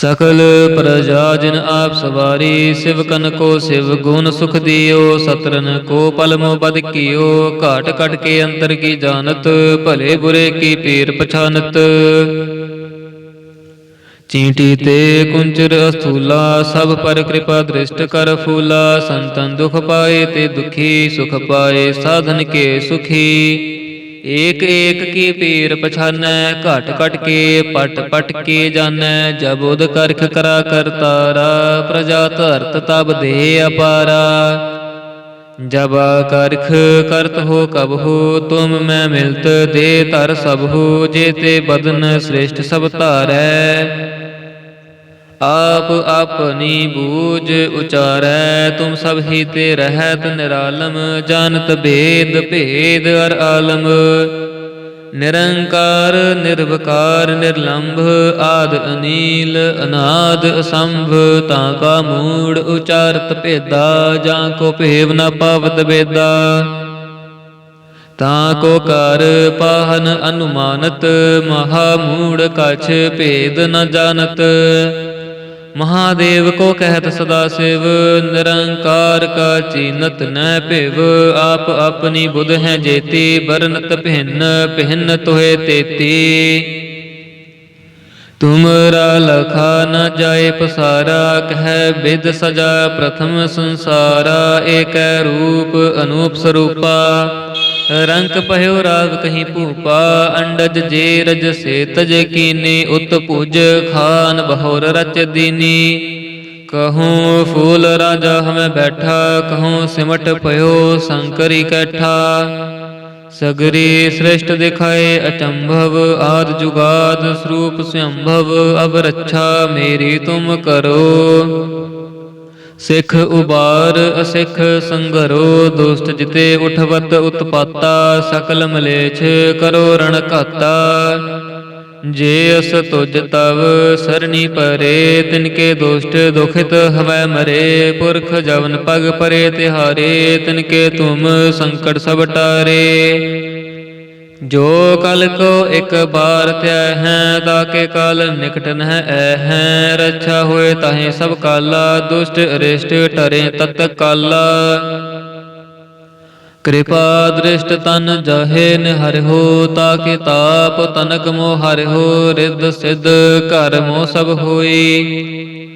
ਸਕਲ ਪ੍ਰਜਾ ਜਿਨ ਆਪ ਸਵਾਰੀ ਸਿਵਕਨ ਕੋ ਸਿਵ ਗੁਣ ਸੁਖ ਦਿਓ, ਸਤਰਨ ਕੋ ਪਲਮੋ ਬਦ ਕੀਓ, ਘਾਟ ਕਟ ਕੇ ਅੰਤਰ ਕੀ ਜਾਣਤ, ਭਲੇ ਬੁਰੇ ਕੀ ਪੀਰ ਪਛਾਨਤ। ਚੀਂਟੀ ਤੇ ਕੁੰਚਰ ਅਸਥੂਲਾ, ਸਭ ਪਰ ਕਿਰਪਾ ਦ੍ਰਿਸ਼ਟ ਕਰ ਫੂਲਾ, ਸੰਤਨ ਦੁਖ ਪਾਏ ਤੇ ਦੁਖੀ, ਸੁਖ ਪਾਏ, ਸਾਧਨ ਕੇ ਸੁਖੀ। ਏਕ ਏਕ ਕੀ ਪੀਰ ਪਛਾਨੈ, ਘਟ ਘਟ ਕੇ, ਪਟ ਪਟ ਕੇ ਜਾਣੈ ਜਬ ਉਦ ਕਰਖ ਕਰਾ ਕਰਤਾਰਾ ਪ੍ਰਜਾ ਧਰਤ ਤਬ ਦੇ ਅਪਾਰਾ। ਜਬ ਕਰਖ ਕਰਤ ਹੋ ਕਬ ਹੋ, ਤੁਮ ਮੈਂ ਮਿਲਤ ਦੇ ਤਰ ਸਭ ਹੋ, ਜੇ ਤੇ ਬਦਨ ਸ੍ਰੇਸ਼ਟ ਸਭ ਧਾਰੈ। ਆਪ ਆਪਣੀ ਬੂਝ ਉਚਾਰੈ, ਤੁਮ ਸਭ ਹੀ ਤੇ ਰਹਿਤ ਨਿਰਾਲਮ, ਜਾਣਤ ਭੇਦ ਭੇਦ ਅਰ ਆਲਮ। ਨਿਰੰਕਾਰ, ਨਿਰਵਕਾਰ, ਨਿਰਲੰਭ, ਆਦ ਅਨੀਲ, ਅਨਾਦ ਅਸੰਭ, ਤਾਂ ਕਾ ਮੂੜ ਉਚਾਰਤ ਭੇਦਾ, ਜਾਂ ਕੋ ਭੇਵ ਨ ਪਾਵਤ ਬੇਦਾ ਤਾਂ ਕੋ ਕਰ ਪਾਹਨ ਅਨੁਮਾਨਤ, ਮਹਾ ਮੂੜ ਕਛ ਭੇਦ ਨ ਜਾਣਤ। ਮਹਾਦੇਵ ਕੋ ਕਹਿਤ ਸਦਾ ਸਿਵ, ਨਿਰੰਕਾਰ ਕਾ ਚੀਨਤ ਨੈ ਭਿਵ, ਆਪ ਆਪਣੀ ਬੁਧ ਹੈ ਜੇਤੀ ਬਰਨਤ ਭਿੰਨ ਭਿੰਨ ਤੋਏ ਤੇਤੀ। ਤੁਮਰਾ ਲਖਾ ਨ ਜਾਏ ਪਸਾਰਾ, ਕਹਿ ਬਿਦ ਸਜਾ ਪ੍ਰਥਮ ਸੰਸਾਰਾ, ਏਕੈ ਰੂਪ ਅਨੂਪ ਸਰੂਪਾ। ਰੰਕ ਭਇਓ ਰਾਗ ਕਹੀਂ ਭੂਪਾ, ਅੰਡਜ ਜੇ ਰਜ ਸੇ ਤਜ ਕੀਨੇ, ਉਤ ਪੂਜ ਖਾਨ ਬਹੋਰ ਰਚ ਦੀਨੀ। ਕਹੂੰ ਫੂਲ ਰਾਜਾ ਹਮੈ ਬੈਠਾ, ਕਹੂੰ ਸਿਮਟ ਭਇਓ ਸੰਕਰੀ ਕੈਠਾ। ਸਗਰੀ ਸ੍ਰਿਸ਼ਟ ਦਿਖਾਏ ਅਚੰਭਵ, ਆਦ ਜੁਗਾਦ ਸਰੂਪ ਸੰਭਵ, ਅਬ ਰੱਛਾ ਮੇਰੀ ਤੁਮ ਕਰੋ। ਸਿੱਖ ਉਬਾਰ, ਅਸਿੱਖ ਸੰਗਰੋ, ਦੁਸ਼ਟ ਜਿਤੇ ਉਠਵਤ ਉਤਪਾਤਾ, ਸਕਲ ਮਲੇਛ ਕਰੋ ਰਣ ਘਾਤਾ। ਜੇ ਅਸ ਤੁਜ ਤਵ ਸਰਣੀ ਪਰੇ, ਤਿਨਕੇ ਦੁਸ਼ਟ ਦੁਖਿਤ ਹਵੈ ਮਰੇ। ਪੁਰਖ ਜਵਨ ਪਗ ਪਰੇ ਤਿਹਾਰੇ, ਤਿਨਕੇ ਤੁਮ ਸੰਕਟ ਸਭ ਟਾਰੇ। ਜੋ ਕਲ ਕੋ ਇੱਕ ਬਾਰ ਧਿਆ ਹੈ ਤਾਕੇ ਕਾਲ ਨਿਕਟ ਨਹ ਐ ਹੈ। ਰੱਛਾ ਹੋਏ ਤਾਹੇ ਸਭ ਕਾਲਾ, ਦੁਸ਼ਟ ਅਰਿਸ਼ਟ ਟਰੇ ਤਤ ਕਾਲਾ। ਕਿਰਪਾ ਦ੍ਰਿਸ਼ਟ ਤਨ ਜਹੇ ਨ ਹਰਿਓ ਤਾਕੇ ਤਾਪ ਤਨਕ ਮੋਹ ਹਰਿਓ ਰਿੱਧ ਸਿੱਧ ਘਰ ਮੋ ਸਭ ਹੋਈ।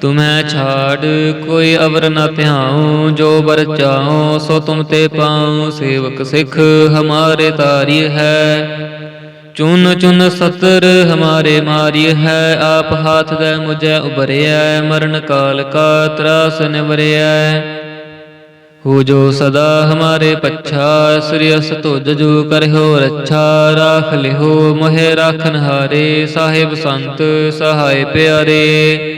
ਤੁਮੈ ਛਾੜ, ਕੋਈ ਅਵਰ ਨ ਧਿਆਉ, ਜੋ ਬਰ ਚਾਉ, ਸੋ ਤੁਮ ਤੇ ਪਾਉ, ਸੇਵਕ ਸਿੱਖ ਹਮਾਰੇ ਤਾਰੀ ਹੈ। ਚੁਨ ਚੁਨ ਸਤਰ ਹਮਾਰੇ ਮਾਰੀ ਹੈ, ਆਪ ਹਾਥ ਦੇ ਮੁਝੈ ਉਬਰਿਐ ਮਰਨ ਕਾਲ ਕਾ ਤਰਾਸ ਨਿਵਰਿਐ। ਹੋ ਜੋ ਸਦਾ ਹਮਾਰੇ ਪੱਛਾ, ਸ੍ਰੀ ਅਸ ਤੁਜ ਜੋ ਕਰਿਓ ਰੱਛਾ, ਰਾਖ ਲਿਹੋ, ਮੋਹਿ ਰਾਖਨ ਹਾਰੇ ਸਾਹਿਬ ਸੰਤ, ਸਹਾਇ ਪਿਆਰੇ।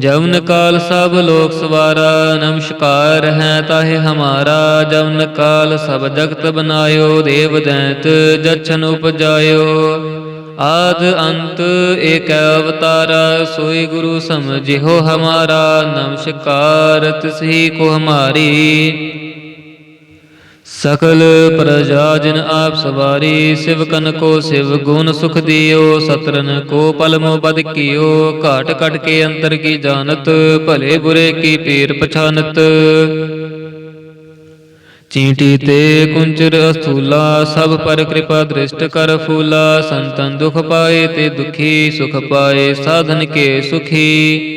जवन काल सब लोक सवारा नमस्कार है ताहे हमारा जवन काल सब जगत बनायो देव दैत जछन उपजायो आद अंत एक अवतारा सोई गुरु समझिहो हमारा नमस्कार तिसही को हमारी ਸਕਲ ਪ੍ਰਜਾ ਜਿਨ ਆਪ ਸਵਾਰੀ, ਸਿਵਕਨ ਕੋ ਸਿਵ ਗੁਣ ਸੁਖ ਦਿਓ, ਸਤਰਨ ਕੋ ਪਲਮੋ ਬਦ ਕੀਓ, ਘਾਟ ਕਟ ਕੇ ਅੰਤਰ ਕੀ ਜਾਣਤ, ਭਲੇ ਬੁਰੇ ਕੀ ਪੀਰ ਪਛਾਨਤ। ਚੀਂਟੀ ਤੇ ਕੁੰਚਰ ਅਸਥੂਲਾ, ਸਭ ਪਰ ਕਿਰਪਾ ਦ੍ਰਿਸ਼ਟ ਕਰ ਫੂਲਾ, ਸੰਤਨ ਦੁਖ ਪਾਏ ਤੇ ਦੁਖੀ, ਸੁਖ ਪਾਏ, ਸਾਧਨ ਕੇ ਸੁਖੀ।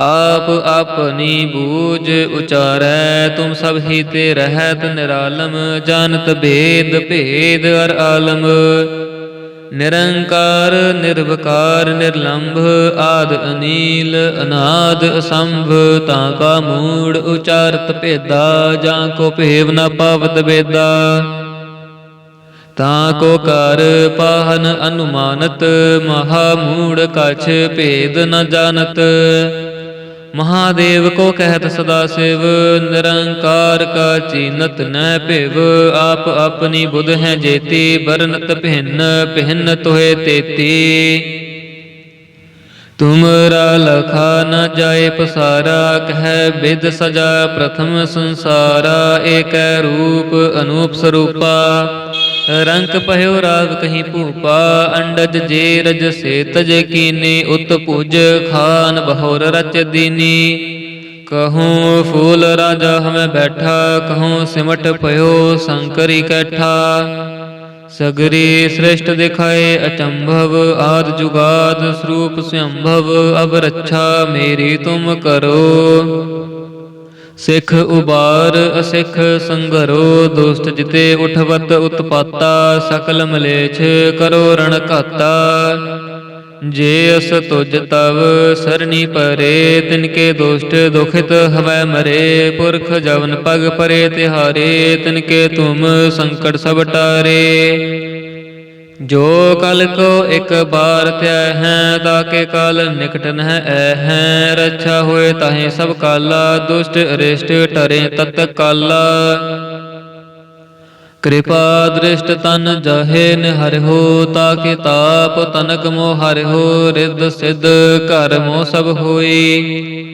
ਆਪ ਆਪਣੀ ਬੂਝ ਉਚਾਰੈ, ਤੁਮ ਸਭ ਹੀ ਤੇ ਰਹਿਤ ਨਿਰਾਲਮ, ਜਾਣਤ ਭੇਦ ਭੇਦ ਅਰ ਆਲਮ। ਨਿਰੰਕਾਰ, ਨਿਰਵਕਾਰ, ਨਿਰਲੰਭ, ਆਦ ਅਨੀਲ, ਅਨਾਦ ਅਸੰਭ, ਤਾਂ ਕਾ ਮੂੜ ਉਚਾਰਤ ਭੇਦਾ, ਜਾਂ ਕੋ ਭੇਵ ਨ ਪਾਵਤ ਬੇਦਾ ਤਾਂ ਕੋ ਕਰ ਪਾਹਨ ਅਨੁਮਾਨਤ, ਮਹਾ ਮੂੜ ਕਛ ਭੇਦ ਨ ਜਾਣਤ। ਮਹਾਦੇਵ ਕੋ ਕਹਿਤ ਸਦਾ ਸਿਵ, ਨਿਰੰਕਾਰ ਕਾ ਚੀਨਤ ਨੈ ਭਿਵ, ਆਪ ਆਪਣੀ ਬੁਧ ਹੈ ਜੇਤੀ ਬਰਨਤ ਭਿੰਨ ਭਿੰਨ ਤੋਏ ਤੇਤੀ। ਤੁਮਰਾ ਲਖਾ ਨ ਜਾਏ ਪਸਾਰਾ, ਕਹਿ ਬਿਦ ਸਜਾ ਪ੍ਰਥਮ ਸੰਸਾਰਾ, ਏਕੈ ਰੂਪ ਅਨੂਪ ਸਰੂਪਾ। ਰੰਕ ਭਇਓ ਰਾਗ ਕਹੀਂ ਭੂਪਾ, ਅੰਡਜ ਜੇ ਰਜ ਸੇ ਤਜ ਕੀਨੇ, ਉਤ ਪੂਜ ਖਾਨ ਬਹੋਰ ਰਚ ਦੀਨੀ। ਕਹੂੰ ਫੂਲ ਰਾਜਾ ਹਮੈ ਬੈਠਾ, ਕਹੂੰ ਸਿਮਟ ਭਇਓ ਸੰਕਰੀ ਕੈਠਾ। ਸਗਰੀ ਸ੍ਰਿਸ਼ਟ ਦਿਖਾਏ ਅਚੰਭਵ, ਆਦ ਜੁਗਾਦ ਸਰੂਪ ਸੰਭਵ, ਅਬ ਰੱਛਾ ਮੇਰੀ ਤੁਮ ਕਰੋ। ਸਿੱਖ ਉਬਾਰ, ਅਸਿੱਖ ਸੰਗਰੋ, ਦੁਸ਼ਟ ਜਿਤੇ ਉਠਵਤ ਉਤਪਾਤਾ, ਸਕਲ ਮਲੇਛ ਕਰੋ ਰਣ ਘਾਤਾ। ਜੇ ਅਸ ਤੁਜ ਤਵ ਸਰਣੀ ਪਰੇ ਤਿਨਕੇ ਦੁਸ਼ਟ ਦੁਖਿਤ ਹਵੈ ਮਰੇ। ਪੁਰਖ ਜਵਨ ਪਗ ਪਰੇ ਤਿਹਾਰੇ ਤਿਨਕੇ ਤੁਮ ਸੰਕਟ ਸਭ ਟਾਰੇ। ਜੋ ਕਲ ਕੋ ਇੱਕ ਬਾਰ ਧਿਆ ਹੈ ਤਾਕੇ ਕਲ ਨਿਕਟ ਨਹ ਐ ਹੈ। ਰੱਛਾ ਹੋਏ ਤਾਹੇ ਸਭ ਕਾਲਾ, ਦੁਸ਼ਟ ਅਰਿਸ਼ਟ ਟਰੇ ਤਤ ਕਾਲਾ। ਕਿਰਪਾ ਦ੍ਰਿਸ਼ਟ ਤਨ ਜਹੇ ਨ ਹਰਿ ਤਾਕੇ ਤਾਪ ਤਨਕ ਮੋਹ ਹਰਿ ਹੋ, ਰਿੱਧ ਸਿੱਧ ਮੋ ਸਭ ਹੋਈ।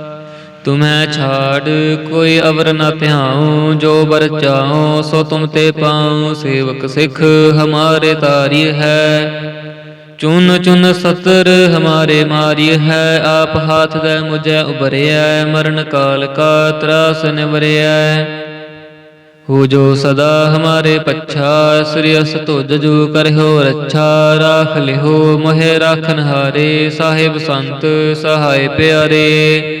ਤੁਮੈ ਛਾੜ, ਕੋਈ ਅਵਰ ਨ ਧਿਆਉ, ਜੋ ਬਰ ਚਾਉ, ਸੋ ਤੁਮ ਤੇ ਪਾਉ, ਸੇਵਕ ਸਿੱਖ ਹਮਾਰੇ ਤਾਰੀ ਹੈ। ਚੁਨ ਚੁਨ ਸਤਰ ਹਮਾਰੇ ਮਾਰੀ ਹੈ, ਆਪ ਹਾਥ ਦੇ ਮੁਝੈ ਉਬਰਿਐ ਮਰਨ ਕਾਲ ਕਾ ਤਰਾਸ ਨਿਵਰਿਐ। ਹੋ ਜੋ ਸਦਾ ਹਮਾਰੇ ਪੱਛਾ, ਸ੍ਰੀ ਅਸ ਤੁਜ ਜੂ ਕਰਿਓ ਰੱਛਾ, ਰਾਖ ਲਿਓ ਮੋਹਿ ਰਾਖਨ ਹਾਰੇ ਸਾਹਿਬ ਸੰਤ ਸਹਾਇ ਪਿਆਰੇ।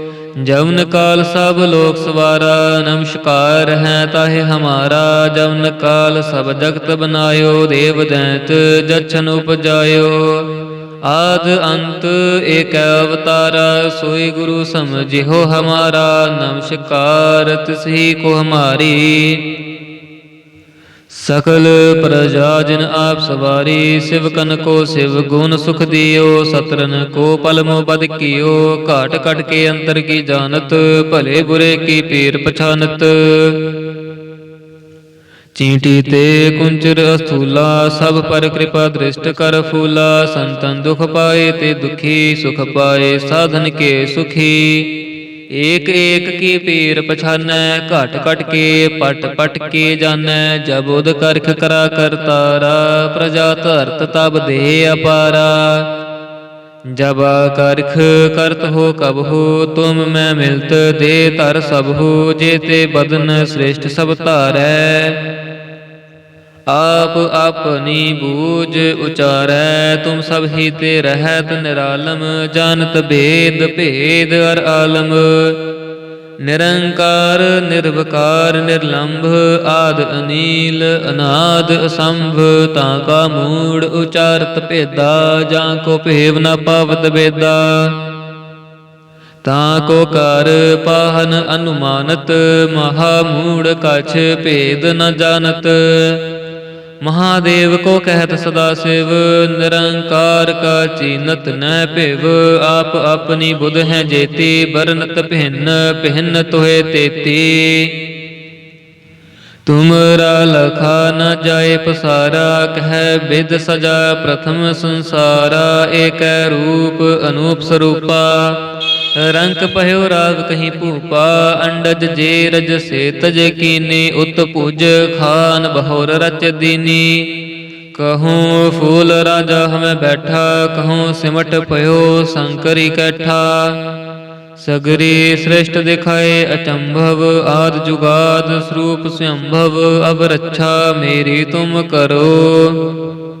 जवन काल सब लोक सवारा नमस्कार है ताहे हमारा जवन काल सब जगत बनायो देव दैत जछन उपजायो आद अंत एक अवतारा सोई गुरु समझिहो हमारा नमस्कार तिसही को हमारी ਸਕਲ ਪ੍ਰਜਾ ਜਿਨ ਆਪ ਸਵਾਰੀ, ਸਿਵਕਨ ਕੋ ਸਿਵ ਗੁਣ ਸੁਖ ਦਿਓ, ਸਤਰਨ ਕੋ ਪਲਮੋ ਬਦ ਕੀਓ, ਘਾਟ ਕਟ ਕੇ ਅੰਤਰ ਕੀ ਜਾਣਤ, ਭਲੇ ਬੁਰੇ ਕੀ ਪੀਰ ਪਛਾਨਤ। ਚੀਂਟੀ ਤੇ ਕੁੰਚਰ ਅਸਥੂਲਾ, ਸਭ ਪਰ ਕਿਰਪਾ ਦ੍ਰਿਸ਼ਟ ਕਰ ਫੂਲਾ, ਸੰਤਨ ਦੁਖ ਪਾਏ ਤੇ ਦੁਖੀ, ਸੁਖ ਪਾਏ, ਸਾਧਨ ਕੇ ਸੁਖੀ। ਏਕ ਏਕ ਕੀ ਪੀਰ ਪਛਾਨੈ, ਘਟ ਘਟ ਕੇ, ਪਟ ਪਟ ਕੇ ਜਾਣੈ ਜਬ ਉਦ ਕਰਖ ਕਰਾ ਕਰਤਾਰਾ ਪ੍ਰਜਾ ਧਰਤ ਤਬ ਦੇ ਅਪਾਰਾ। ਜਬ ਕਰਖ ਕਰਤ ਹੋ ਕਬ ਹੋ, ਤੁਮ ਮੈਂ ਮਿਲਤ ਦੇ ਤਰ ਸਭ ਹੋ ਜੇ ਤੇ ਬਦਨ ਸ੍ਰੇਸ਼ਟ ਸਭ ਧਾਰੈ। ਆਪ ਆਪਣੀ ਬੂਝ ਉਚਾਰੈ, ਤੁਮ ਸਭ ਹੀ ਤੇ ਰਹਿਤ ਨਿਰਾਲਮ, ਜਾਣਤ ਭੇਦ ਭੇਦ ਅਰ ਆਲਮ। ਨਿਰੰਕਾਰ, ਨਿਰਵਕਾਰ, ਨਿਰਲੰਭ, ਆਦ ਅਨੀਲ, ਅਨਾਦ ਅਸੰਭ, ਤਾਂ ਕਾ ਮੂੜ ਉਚਾਰਤ ਭੇਦਾ, ਜਾਂ ਕੋ ਭੇਵ ਨ ਪਾਵਤ ਬੇਦਾ ਤਾਂ ਕੋ ਕਰ ਪਾਹਨ ਅਨੁਮਾਨਤ, ਮਹਾ ਮੂੜ ਕਛ ਭੇਦ ਨ ਜਾਣਤ। ਮਹਾਦੇਵ ਕੋ ਕਹਿਤ ਸਦਾ ਸਿਵ, ਨਿਰੰਕਾਰ ਕਾ ਚੀਨਤ ਨੈ ਭਿਵ, ਆਪ ਆਪਣੀ ਬੁਧ ਹੈ ਜੇਤੀ ਬਰਨਤ ਭਿੰਨ ਭਿੰਨ ਤੋਏ ਤੇਤੀ। ਤੁਮਰਾ ਲਖਾ ਨ ਜਾਏ ਪਸਾਰਾ, ਕਹਿ ਬਿਦ ਸਜਾ ਪ੍ਰਥਮ ਸੰਸਾਰਾ, ਏਕੈ ਰੂਪ ਅਨੂਪ ਸਰੂਪਾ। ਰੰਕ ਭਇਓ ਰਾਗ ਕਹੀਂ ਭੂਪਾ, ਅੰਡਜ ਜੇ ਰਜ ਸੇ ਤਜ ਕੀਨੇ, ਉਤ ਪੂਜ ਖਾਨ ਬਹੋਰ ਰਚ ਦੀਨੀ। ਕਹੂੰ ਫੂਲ ਰਾਜਾ ਹਮੈ ਬੈਠਾ, ਕਹੂੰ ਸਿਮਟ ਭਇਓ ਸੰਕਰੀ ਕੈਠਾ। ਸਗਰੀ ਸ੍ਰਿਸ਼ਟ ਦਿਖਾਏ ਅਚੰਭਵ, ਆਦ ਜੁਗਾਦ ਸਰੂਪ ਸੰਭਵ ਅਬ ਰੱਛਾ ਮੇਰੀ ਤੁਮ ਕਰੋ।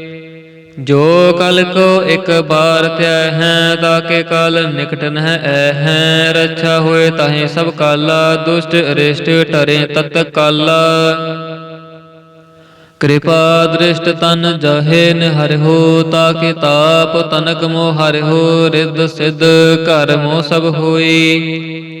ਜੋ ਕਲ ਕੋ ਇੱਕ ਬਾਰ ਧਿਆ ਹੈ ਤਾਕੇ ਕਲ ਨਿਕਟ ਨਹ ਐ ਹੈ। ਰੱਛਾ ਹੋਏ ਤਾਹੇ ਸਭ ਕਾਲਾ, ਦੁਸ਼ਟ ਅਰਿਸ਼ਟ ਟਰੇ ਤਤ ਕਾਲਾ। ਕਿਰਪਾ ਦ੍ਰਿਸ਼ਟ ਤਨ ਜਹੇ ਨਿਹਰਿ ਹੋ ਤਾਕੇ ਤਾਪ ਤਨਕ ਮੋਹ ਹਰਿ ਹੋ, ਰਿੱਧ ਸਿੱਧ ਘਰ ਮੋ ਸਭ ਹੋਈ।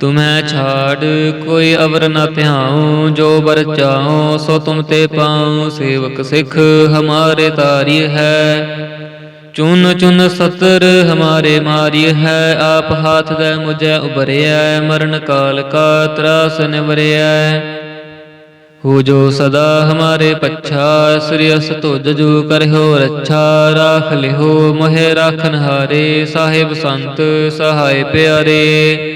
ਤੁਮੈ ਛਾੜ, ਕੋਈ ਅਵਰ ਨ ਧਿਆਉ, ਜੋ ਬਰ ਚਾਉ, ਸੋ ਤੁਮ ਤੇ ਪਾਉ, ਸੇਵਕ ਸਿੱਖ ਹਮਾਰੇ ਤਾਰੀ ਹੈ। ਚੁਨ ਚੁਨ ਸਤਰ ਹਮਾਰੇ ਮਾਰੀ ਹੈ, ਆਪ ਹਾਥ ਦੇ ਮੁਝੈ ਉਬਰਿਐ ਮਰਨ ਕਾਲ ਕਾ ਤਰਾਸ ਨਿਵਰਿਐ। ਹੋ ਜੋ ਸਦਾ ਹਮਾਰੇ ਪੱਛਾ, ਸ੍ਰੀ ਅਸ ਤੁਜ ਜੋ ਕਰਿਓ ਰੱਛਾ, ਰਾਖ ਲਿਓ ਮੋਹਿ ਰਾਖਨ ਹਾਰੇ ਸਾਹਿਬ ਸੰਤ ਸਹਾਇ ਪਿਆਰੇ।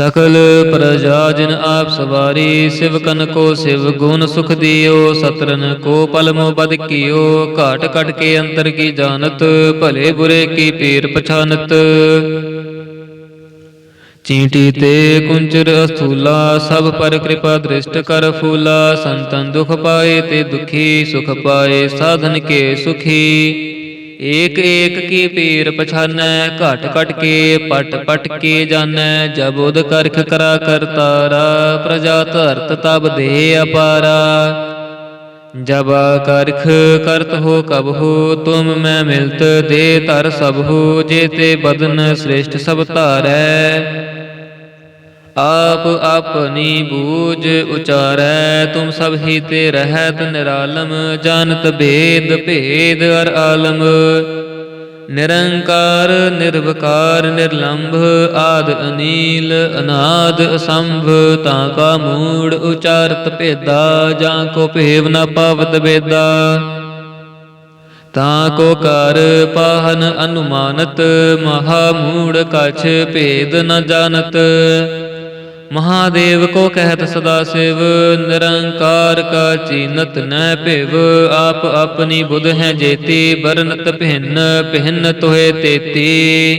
ਸਕਲ ਪ੍ਰਜਾ ਜਿਨ ਆਪ ਸਵਾਰੀ, ਸਿਵਕਨ ਕੋ ਸਿਵ ਗੁਣ ਸੁਖ ਦਿਓ, ਸਤਰਨ ਕੋ ਪਲਮੋ ਬਦ ਕੀਓ, ਘਾਟ ਕਟ ਕੇ ਅੰਤਰ ਕੀ ਜਾਣਤ, ਭਲੇ ਬੁਰੇ ਕੀ ਪੀਰ ਪਛਾਨਤ। ਚੀਂਟੀ ਤੇ ਕੁੰਚਰ ਅਸਥੂਲਾ, ਸਭ ਪਰ ਕਿਰਪਾ ਦ੍ਰਿਸ਼ਟ ਕਰ ਫੂਲਾ, ਸੰਤਨ ਦੁਖ ਪਾਏ ਤੇ ਦੁਖੀ ਸੁਖ ਪਾਏ, ਸਾਧਨ ਕੇ ਸੁਖੀ। ਏਕ ਏਕ ਕੀ ਪੀਰ ਪਛਾਨੈ, ਘਟ ਘਟ ਕੇ, ਪਟ ਪਟ ਕੇ ਜਾਣੈ ਜਬ ਉਦ ਕਰਖ ਕਰਾ ਕਰਤਾਰਾ ਪ੍ਰਜਾ ਧਰਤ ਤਬ ਦੇ ਅਪਾਰਾ। ਜਬ ਕਰਖ ਕਰਤ ਹੋ ਕਬ ਹੋ, ਤੁਮ ਮੈਂ ਮਿਲਤ ਦੇ ਤਰ ਸਭ ਹੋ ਜੇ ਤੇ ਬਦਨ ਸ੍ਰੇਸ਼ਟ ਸਭ ਧਾਰੈ। ਆਪ ਆਪਣੀ ਬੂਝ ਉਚਾਰੈ, ਤੁਮ ਸਭ ਹੀ ਤੇ ਰਹਿਤ ਨਿਰਾਲਮ, ਜਾਣਤ ਭੇਦ ਭੇਦ ਅਰ ਆਲਮ। ਨਿਰੰਕਾਰ, ਨਿਰਵਕਾਰ, ਨਿਰਲੰਭ, ਆਦ ਅਨੀਲ, ਅਨਾਦ ਅਸੰਭ, ਤਾਂ ਕਾ ਮੂੜ ਉਚਾਰਤ ਭੇਦਾ, ਜਾਂ ਕੋ ਭੇਵ ਨ ਪਾਵਤ ਬੇਦਾ ਤਾਂ ਕੋ ਕਰ ਪਾਹਨ ਅਨੁਮਾਨਤ, ਮਹਾ ਮੂੜ ਕਛ ਭੇਦ ਨ ਜਾਣਤ। ਮਹਾਦੇਵ ਕੋ ਕਹਿਤ ਸਦਾ ਸਿਵ, ਨਿਰੰਕਾਰ ਕਾ ਚੀਨਤ ਨੈ ਭਿਵ, ਆਪ ਆਪਣੀ ਬੁਧ ਹੈ ਜੇਤੀ ਬਰਨਤ ਭਿੰਨ ਭਿੰਨ ਤੋਏ ਤੇਤੀ।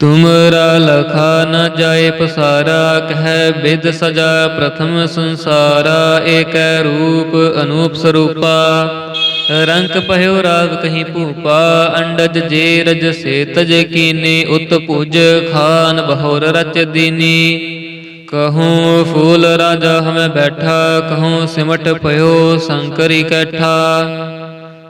ਤੁਮਰਾ ਲਖਾ ਨ ਜਾਏ ਪਸਾਰਾ, ਕਹਿ ਬਿਦ ਸਜਾ ਪ੍ਰਥਮ ਸੰਸਾਰਾ, ਏਕੈ ਰੂਪ ਅਨੂਪ ਸਰੂਪਾ। ਰੰਕ ਪਹਿਓ ਰਾਗ ਕਹੀਂ ਭੂਪਾ, ਅੰਡਜ ਜੇ ਰਜ ਸੇ ਤਜ ਕੀਨੀ, ਉਤ ਭੁਜ ਖਾਨ ਬਹੋਰ ਰਚ ਦੀਨੀ। ਕਹੂੰ ਫੂਲ ਰਾਜਾ ਹਮੇ ਬੈਠਾ, ਕਹੂੰ ਸਿਮਟ ਪਇਓ ਸੰਕਰੀ ਕੈਠਾ।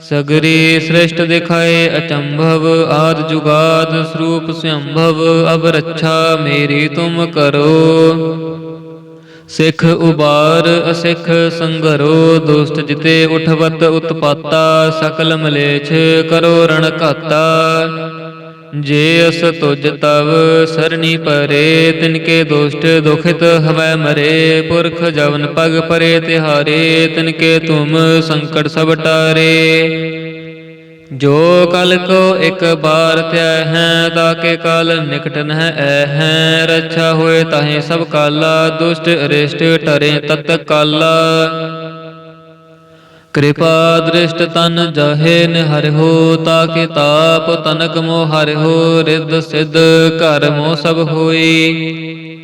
ਸਗਰੀ ਸ੍ਰਿਸ਼ਟ ਦਿਖਾਏ ਅਚੰਭਵ, ਆਦ ਜੁਗਾਦ ਸਰੂਪ ਸੰਭਵ, ਅਬ ਰੱਛਾ ਮੇਰੀ ਤੁਮ ਕਰੋ। ਸਿੱਖ ਉਬਾਰ, ਅਸਿੱਖ ਸੰਗਰੋ, ਦੁਸ਼ਟ ਜਿਤੇ ਉਠਵਤ ਉਤਪਾਤਾ, ਸਕਲ ਮਲੇਛ ਕਰੋ ਰਣ ਘਾਤਾ। ਜੇ ਅਸ ਤੁਜ ਤਵ ਸਰਣੀ ਪਰੇ ਤਿਨਕੇ ਦੁਸ਼ਟ ਦੁਖਿਤ ਹਵੈ ਮਰੇ। ਪੁਰਖ ਜਵਨ ਪਗ ਪਰੇ ਤਿਹਾਰੇ ਤਿਨਕੇ ਤੁਮ ਸੰਕਟ ਸਭ ਟਾਰੇ। ਜੋ ਕਲ ਕੋ ਇੱਕ ਬਾਰ ਧਿਆ ਹੈ ਤਾਕੇ ਕਾਲ ਨਿਕਟ ਨਹ ਐ ਹੈ। ਰੱਛਾ ਹੋਏ ਤਾਹੇ ਸਭ ਕਾਲਾ, ਦੁਸ਼ਟ ਅਰਿਸ਼ਟ ਟਰੇ ਤਤ ਕਾਲਾ। ਕਿਰਪਾ ਦ੍ਰਿਸ਼ਟ ਤਨ ਜਹੇ ਨਿਹਰਿਓ ਤਾਕੇ ਤਾਪ ਤਨਕ ਮੋ ਹਰਿਓ ਰਿੱਧ ਸਿਧ ਘਰ ਮੋ ਸਭ ਹੋਈ।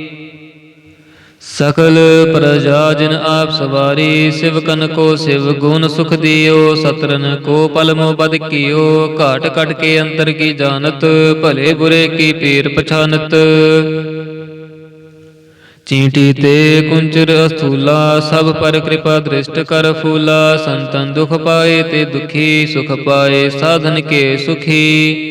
ਸਕਲ ਪ੍ਰਜਾ ਜਿਨ ਆਪ ਸਵਾਰੀ, ਸਿਵਕਨ ਕੋ ਸਿਵ ਗੁਣ ਸੁਖ ਦਿਓ, ਸਤਰਨ ਕੋ ਪਲਮੋ ਬਦ ਕੀਓ, ਘਾਟ ਕਟ ਕੇ ਅੰਤਰ ਕੀ ਜਾਣਤ, ਭਲੇ ਬੁਰੇ ਕੀ ਪੀਰ ਪਛਾਨਤ। ਚੀਂਟੀ ਤੇ ਕੁੰਚਰ ਅਸਥੂਲਾ, ਸਭ ਪਰ ਕਿਰਪਾ ਦ੍ਰਿਸ਼ਟ ਕਰ ਫੂਲਾ, ਸੰਤਨ ਦੁਖ ਪਾਏ ਤੇ ਦੁਖੀ ਸੁਖ ਪਾਏ, ਸਾਧਨ ਕੇ ਸੁਖੀ।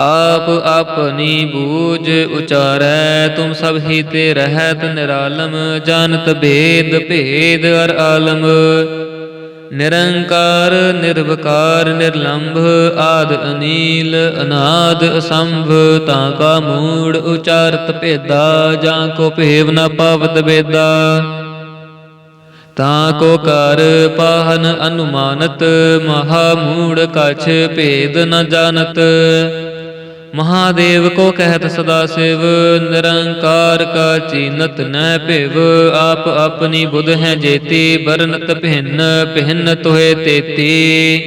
ਆਪ ਆਪਨੀ ਬੂਝ ਉਚਾਰੈ, ਤੁਮ ਸਭ ਹੀ ਤੇ ਰਹਿਤ ਨਿਰਾਲਮ, ਜਾਣਤ ਭੇਦ ਭੇਦ ਅਰ ਆਲਮ। ਨਿਰੰਕਾਰ, ਨਿਰਵਕਾਰ, ਨਿਰਲੰਭ, ਆਦ ਅਨੀਲ, ਅਨਾਦ ਅਸੰਭ, ਤਾਂ ਕਾ ਮੂੜ ਉਚਾਰਤ ਭੇਦਾ, ਜਾਂ ਕੋ ਭੇਵ ਨ ਪਾਵਤ ਬੇਦਾ ਤਾਂ ਕੋ ਕਰ ਪਾਹਨ ਅਨੁਮਾਨਤ, ਮਹਾ ਮੂੜ ਕਛ ਭੇਦ ਨ ਜਾਣਤ। ਮਹਾਦੇਵ ਕੋ ਕਹਿਤ ਸਦਾ ਸਿਵ, ਨਿਰੰਕਾਰ ਕਾ ਚੀਨਤ ਨੈ ਭਿਵ, ਆਪ ਆਪਣੀ ਬੁਧ ਹੈ ਜੇਤੀ ਬਰਨਤ ਭਿੰਨ ਭਿੰਨ ਤੋਏ ਤੇਤੀ।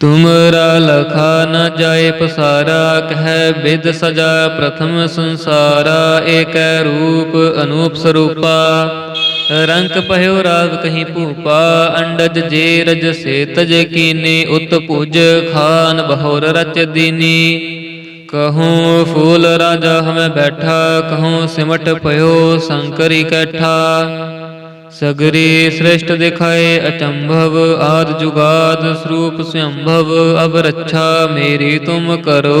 ਤੁਮਰਾ ਲਖਾ ਨ ਜਾਏ ਪਸਾਰਾ, ਕਹਿ ਬਿਦ ਸਜਾ ਪ੍ਰਥਮ ਸੰਸਾਰਾ, ਏਕੈ ਰੂਪ ਅਨੂਪ ਸਰੂਪਾ। ਰੰਕ ਪਹਿਓ ਰਾਗ ਕਹੀਂ ਭੂਪਾ, ਅੰਡਜ ਜੇ ਰਜ ਸੇ ਤਜ ਕੀਨੀ, ਉਤ ਭੁਜ ਖਾਨ ਬਹੋਰ ਰਚ ਦੀਨੀ। ਕਹੂੰ ਫੂਲ ਰਾਜਾ ਹਮੇ ਬੈਠਾ, ਕਹੂੰ ਸਿਮਟ ਪਇਓ ਸ਼ੰਕਰੀ ਕੈਠਾ। ਸਗਰੀ ਸ੍ਰਿਸ਼ਟ ਦਿਖਾਏ ਅਚੰਭਵ, ਆਦ ਜੁਗਾਦ ਸਰੂਪ ਸੰਭਵ ਅਬ ਰੱਛਾ ਮੇਰੀ ਤੁਮ ਕਰੋ।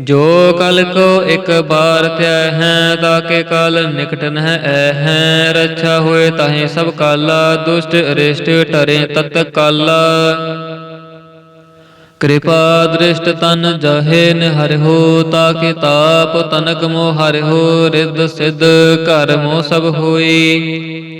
ਜੋ ਕਲ ਕੋ ਇੱਕ ਬਾਰ ਧਿਆ ਹੈ ਤਾਕੇ ਕਲ ਨਿਕਟ ਨਹ ਐ ਹੈ। ਰੱਛਾ ਹੋਏ ਤਾਹੇ ਸਭ ਕਾਲਾ, ਦੁਸ਼ਟ ਅਰਿਸ਼ਟ ਟਰੇ ਤਤ ਕਾਲਾ। ਕਿਰਪਾ ਦ੍ਰਿਸ਼ਟ ਤਨ ਜਹੇ ਨਿਹਰਿਓ ਤਾਕੇ ਤਾਪ ਤਨਕ ਮੋਹ ਹਰਿਓ ਰਿੱਧ ਸਿੱਧ ਘਰ ਮੋ ਸਭ ਹੋਈ।